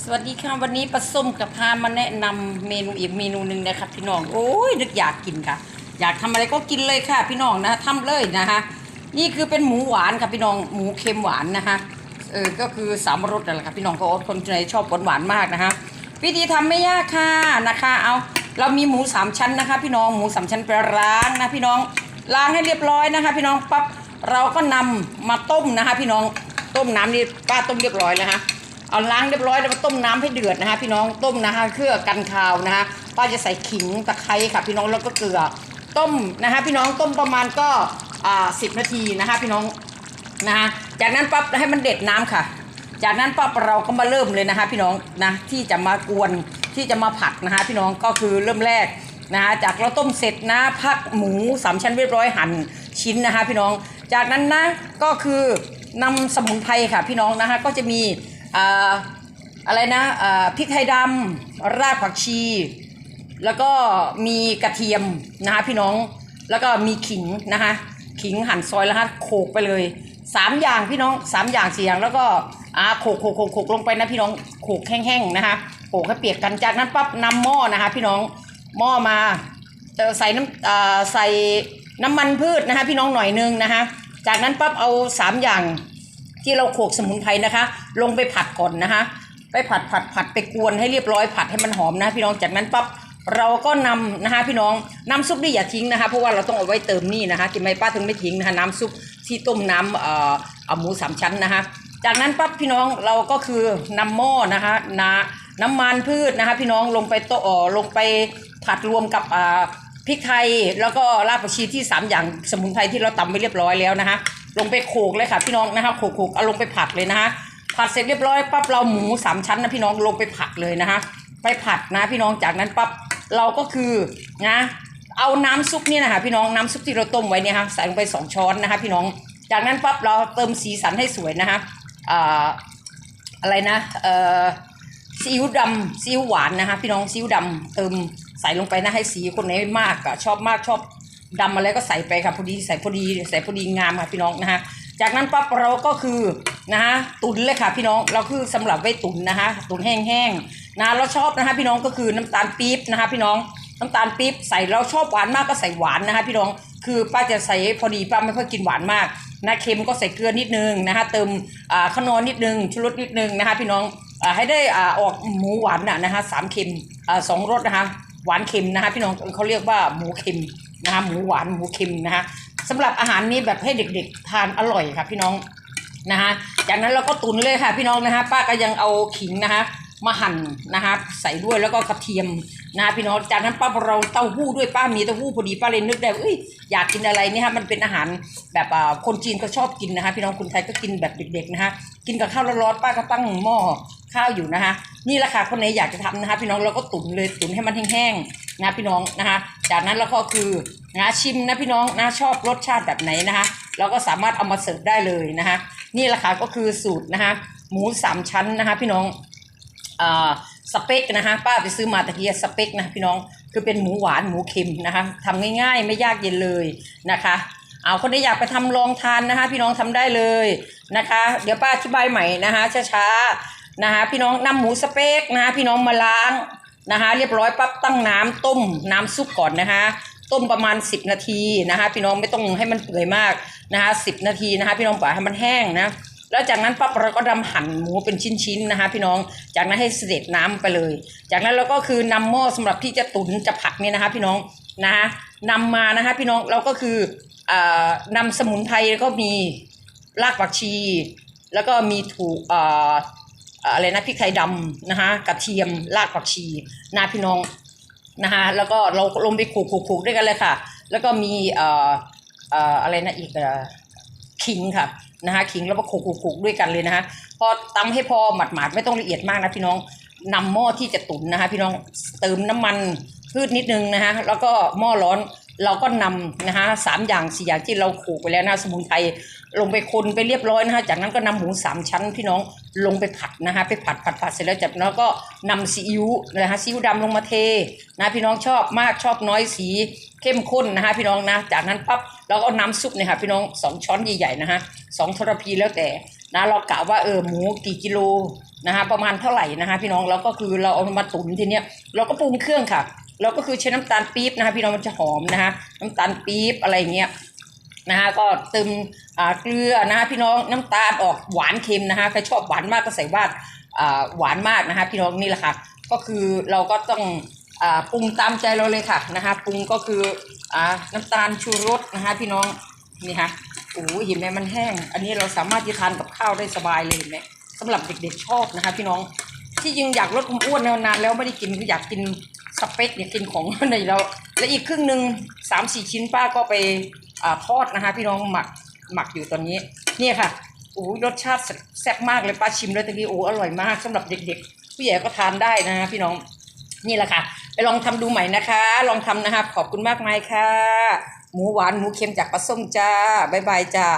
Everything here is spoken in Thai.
สวัสดีค่ะ วันนี้ปลาส้มกับพามาแนะนำเมนูอีกเมนูหนึ่งนะครับพี่น้องโอ้ยนึกอยากกินค่ะ อยากทำอะไรก็กินเลยค่ะ พี่น้องนะทำเลยนะคะนี่คือเป็นหมูหวานค่ะพี่น้องหมูเค็มหวานนะคะเออก็คือสามรสนั่นแหละค่ะพี่น้องก็คนไหนชอบหวานหวานมากนะคะวิธีทำไม่ยากค่ะนะคะ เอาเรามีหมูสามชั้นนะคะ พี่น้องหมูสามชั้นไปล้างนะพี่น้องล้างให้เรียบร้อยนะคะ พี่น้องปั๊บเราก็นำมาต้มนะคะ พี่น้องต้มน้ำนี่ป้าต้มเรียบร้อยแล้วนะคะ เอาล้างเรียบร้อยแล้วมาต้มน้ำให้เดือดนะคะ พี่น้องต้มนะคะเพื่อกันคาวนะคะป้าจะใส่ขิงตะไคร้ค่ะ พี่น้องแล้วก็เกลือต้มนะคะ พี่น้องต้มประมาณก็อ่าสิบนาทีนะคะ พี่น้องนะคะจากนั้นปั๊บให้มันเด็ดน้ำค่ะ จากนั้นปั๊บเราก็มาเริ่มเลยนะคะ พี่น้องนะที่จะมากวนที่จะมาผัดนะคะ พี่น้องก็คือเริ่มแรกนะคะจากเราต้มเสร็จนะพักหมูสามชั้นเรียบร้อยหั่นชิ้นนะคะ พี่น้องจากนั้นนะก็คือนำสมุนไพรค่ะ พี่น้องนะคะก็จะมี อ่าอะไรนะอ่าพริกไทยดำรากผักชี แล้วก็มีกระเทียมนะคะพี่น้องแล้วก็มีขิงนะคะขิงหั่นซอยแล้วฮะโขกไปเลยสามอย่างพี่น้องสามอย่างสี่อย่างแล้วก็อ่าโขกโขกโขกโขกลงไปนะพี่น้องโขกแห้งๆนะคะโขกให้เปียกกันจากนั้นปั๊บนำหม้อนะคะพี่น้องหม้อมาใส่น้ำอ่าใส่น้ำมันพืชนะคะพี่น้องหน่อยนึงนะคะจากนั้นปั๊บเอาสามอย่าง ที่เราโขกสมุนไพรนะคะ ลงไปผัดก่อนนะคะ ไปผัดผัดผัดไปกวนให้เรียบร้อยผัดให้มันหอมนะ พี่น้องจากนั้นปั๊บเราก็นำนะคะพี่น้องน้ำซุปนี่อย่าทิ้งนะคะเพราะว่าเราต้องเอาไว้เติมนี่นะคะกินไหมป้าถึงไม่ทิ้งนะคะน้ำซุปที่ต้มน้ำเอ่อเอาหมูสามชั้นนะคะ จากนั้นปั๊บพี่น้องเราก็คือนำหม้อนะคะนะน้ำมันพืชนะคะพี่น้องลงไปโตอ่อลงไปผัดรวมกับอ่าพริกไทยแล้วก็รากผักชีที่ 3 อย่างสมุนไพรที่เราตำไว้เรียบร้อยแล้วนะคะ ลงไปโขกเลยค่ะ พี่น้องนะคะโขกโขกเอาลงไปผัดเลยนะคะผัดเสร็จเรียบร้อยปั๊บเราหมูสามชั้นนะพี่น้องลงไปผัดเลยนะคะไปผัดนะพี่น้องจากนั้นปั๊บเราก็คือนะเอาน้ำซุปนี่นะคะพี่น้องน้ำซุปที่เราต้มไว้เนี่ยค่ะใส่ลงไปสองช้อนนะคะ พี่น้องจากนั้นปั๊บเราเติมสีสันให้สวยนะคะอ่าอะไรนะเอ่อซีอิ๊วดำซีอิ๊วหวานนะคะ พี่น้องซีอิ๊วดำเติมใส่ลงไปนะให้สีคนไหนมากอะชอบมากชอบ ดำอะไรก็ใส่ไปค่ะพอดีใส่พอดีใส่พอดีงามค่ะพี่น้องนะคะจากนั้นปั๊บเราก็คือนะคะตุนเลยค่ะพี่น้องเราคือสำหรับไว้ตุนนะคะตุนแห้งๆนะเราชอบนะคะพี่น้องก็คือน้ำตาลปี๊บนะคะพี่น้องน้ำตาลปี๊บใส่เราชอบหวานมากก็ใส่หวานนะคะพี่น้องคือป้าจะใส่พอดีป้าไม่ค่อยกินหวานมากนะเค็มก็ใส่เกลือนิดนึงนะคะเติมอ่าข้าวนอนนิดนึงชูรสนิดนึงนะคะพี่น้องให้ได้ออกหมูหวานนะคะสามเค็มสองรสนะคะ หวานเค็มนะคะพี่น้องเขาเรียกว่าหมูเค็มนะคะหมูหวานหมูเค็มนะคะสำหรับอาหารนี้แบบให้เด็กๆ ทานอร่อยค่ะพี่น้องนะคะจากนั้นเราก็ตุนเลยค่ะพี่น้องนะคะป้าก็ยังเอาขิงนะคะมาหั่นนะคะใส่ด้วยแล้วก็กระเทียมนะคะพี่น้องจากนั้นป้าเราเต้าหู้ด้วยป้ามีเต้าหู้พอดีป้าเลยนึกได้ว่าเอ้ยอยากกินอะไรนี่ยค่ะมันเป็นอาหารแบบคนจีนก็ชอบกินนะคะ พี่น้องคนไทยก็กินแบบเด็กๆนะคะกินกับข้าวร้อนๆป้าก็ตั้งหม้อข้าวอยู่นะคะ นี่แหละค่ะคนไหนอยากจะทำนะคะ พี่น้องเราก็ตุ๋นเลยตุ๋นให้มันแห้งๆนะพี่น้องนะคะ จากนั้นเราก็คือนะชิมนะพี่น้องนะชอบรสชาติแบบไหนนะคะ เราก็สามารถเอามาเสิร์ฟได้เลยนะคะ นี่แหละค่ะก็คือสูตรนะคะ หมูสามชั้นนะคะ พี่น้องอ่าสเปกนะคะป้าไปซื้อมาตะเกี้สเปกนะพี่น้องคือเป็นหมูหวานหมูเค็มนะคะทำง่ายๆ ไม่ยากเย็นเลยนะคะ เอาคนที่อยากไปทำลองทานนะคะ พี่น้องทำได้เลยนะคะ เดี๋ยวป้าอธิบายใหม่นะคะช้าๆ นะคะพี่น้องนำหมูสเปกนะคะพี่น้องมาล้างนะคะ เรียบร้อยปั๊บตั้งน้ำต้มน้ำซุปก่อนนะคะ ต้มประมาณ 10 นาทีนะคะ พี่น้องไม่ต้องให้มันเปื่อยมากนะคะ10นาทีนะคะ พี่น้องปล่อยให้มันแห้งนะแล้วจากนั้นปั๊บเราก็ดำหั่นหมูเป็นชิ้นๆนะคะ พี่น้อง จากนั้นให้เสด็จน้ำไปเลย จากนั้นเราก็คือนำหม้อสำหรับที่จะตุ๋นจะผัดเนี่ยนะคะ พี่น้องนะคะนำมานะคะ พี่น้องเราก็คืออนำสมุนไพรแล้วก็มีรากผักชี แล้วก็มีถูก อะไรนะพริกไทยดำนะคะกระเทียมรากผักชีนะพี่น้องนะคะแล้วก็เราลงไปขูดขูดขูดด้วยกันเลยค่ะ แล้วก็มีเอ่อเอ่ออะไรนะอีกขิงค่ะนะคะขิงแล้วก็ขูดขูดขูดด้วยกันเลยนะคะพอตำให้พอหมาดๆไม่ต้องละเอียดมากนะพี่น้องนำหม้อที่จะตุ๋นนะคะพี่น้องเติมน้ำมันพืชนิดนึงนะคะแล้วก็หม้อร้อน เราก็นำนะคะสามอย่างสี่อย่างที่เราขูดไปแล้วนะสมุนไพรลงไปคนไปเรียบร้อยนะคะจากนั้นก็นำหมูสามชั้นพี่น้องลงไปผัดนะคะไปผัดผัดผัดเสร็จแล้วจากนั้นก็นำซีอิ๊วนะคะซีอิ๊วดำลงมาเทนะพี่น้องชอบมากชอบน้อยสีเข้มข้นนะคะพี่น้องนะจากนั้นปั๊บเราก็น้ำซุปเนี่ยค่ะพี่น้องสองช้อนใหญ่ๆนะคะสองทรพีแล้วแต่นะเรากะว่าเออหมูกี่กิโลนะคะประมาณเท่าไหร่นะคะพี่น้องแล้วก็คือเราเอามาตุ๋นทีเนี้ยเราก็ปรุงเครื่องค่ะแล้วก็คือใช้น้ำตาลปี๊บนะคะพี่น้องมันจะหอมนะคะน้ำตาลปี๊บอะไรเงี้ยนะคะก็เติมอ่าเกลือนะคะพี่น้องน้ำตาลออกหวานเค็มนะคะใครชอบหวานมากก็ใส่ว่าอ่าหวานมากนะคะพี่น้องนี่แหละค่ะก็คือเราก็ต้องอ่าปรุงตามใจเราเลยค่ะนะคะปรุงก็คืออ่าน้ำตาลชูรสนะคะพี่น้องนี่ค่ะโอ้ยเห็นไหมมันแห้ง อันนี้เราสามารถที่ทานกับข้าวได้สบายเลยเห็นไหมสำหรับเด็กๆชอบนะคะพี่น้อง ที่ยิงอยากลดความอ้วนนานแล้วไม่ได้กินคืออยากกินสเปกอยากกินของในแล้วและอีกครึ่งหนึ่งสามสี่ชิ้นป้าก็ไปอ่าทอดนะคะ พี่น้องหมักหมักอยู่ตอนนี้เนี่ยค่ะโอ้รสชาติแซ่บมากเลยป้าชิมแล้วตะกี้โอ้อร่อยมากสำหรับเด็กๆผู้ใหญ่ก็ทานได้นะคะพี่น้องนี่แหละค่ะ ไปลองทำดูใหม่นะคะ ลองทำนะคะขอบคุณมากมายค่ะ หมูหวานหมูเค็มจากปลาส้มจ้าบ๊ายบายจ้า